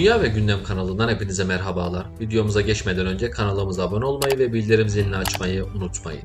Dünya ve Gündem kanalından hepinize merhabalar. Videomuza geçmeden önce kanalımıza abone olmayı ve bildirim zilini açmayı unutmayın.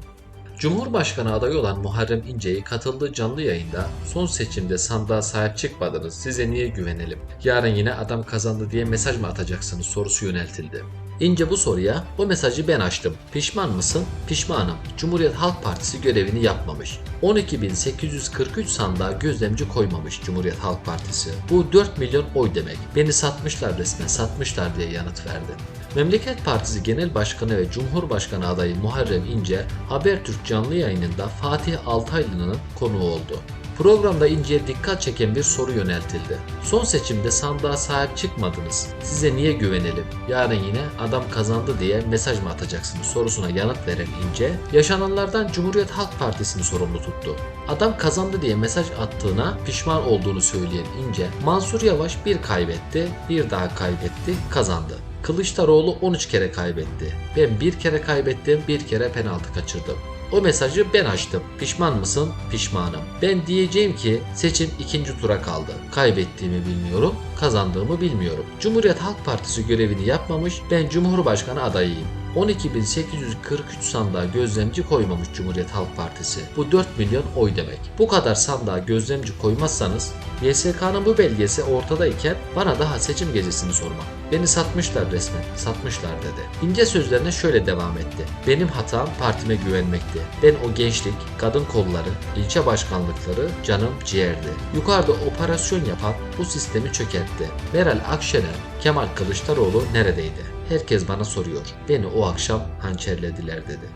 Cumhurbaşkanı adayı olan Muharrem İnce'yi katıldığı canlı yayında son seçimde sandığa sahip çıkmadınız size niye güvenelim? Yarın yine adam kazandı diye mesaj mı atacaksınız sorusu yöneltildi. İnce bu soruya o mesajı ben açtım. Pişman mısın? Pişmanım. Cumhuriyet Halk Partisi görevini yapmamış. 12.843 sandığa gözlemci koymamış Cumhuriyet Halk Partisi. Bu 4 milyon oy demek. Beni satmışlar resmen satmışlar diye yanıt verdi. Memleket Partisi Genel Başkanı ve Cumhurbaşkanı adayı Muharrem İnce, Habertürk canlı yayınında Fatih Altaylı'nın konuğu oldu. Programda İnce'ye dikkat çeken bir soru yöneltildi. Son seçimde sandığa sahip çıkmadınız. Size niye güvenelim? Yarın yine adam kazandı diye mesaj mı atacaksınız sorusuna yanıt veren İnce, yaşananlardan Cumhuriyet Halk Partisi'ni sorumlu tuttu. Adam kazandı diye mesaj attığına pişman olduğunu söyleyen İnce, Mansur Yavaş bir kaybetti, bir daha kaybetti, kazandı. Kılıçdaroğlu 13 kere kaybetti. Ben bir kere kaybettim, bir kere penaltı kaçırdım. O mesajı ben açtım. Pişman mısın? Pişmanım. Ben diyeceğim ki seçim ikinci tura kaldı. Kaybettiğimi bilmiyorum, kazandığımı bilmiyorum. Cumhuriyet Halk Partisi görevini yapmamış, ben Cumhurbaşkanı adayıyım. 12.843 sandığa gözlemci koymamış Cumhuriyet Halk Partisi. Bu 4 milyon oy demek. Bu kadar sandığa gözlemci koymazsanız YSK'nın bu belgesi ortadayken bana daha seçim gecesini sorma. Beni satmışlar resmen, satmışlar dedi. İnce sözlerine şöyle devam etti. Benim hatam partime güvenmekti. Ben o gençlik, kadın kolları, ilçe başkanlıkları canım ciğerdi. Yukarıda operasyon yapan bu sistemi çökertti. Meral Akşener, Kemal Kılıçdaroğlu neredeydi? Herkes bana soruyor. Beni o akşam hançerlediler dedi.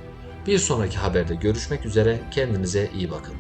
Bir sonraki haberde görüşmek üzere. Kendinize iyi bakın.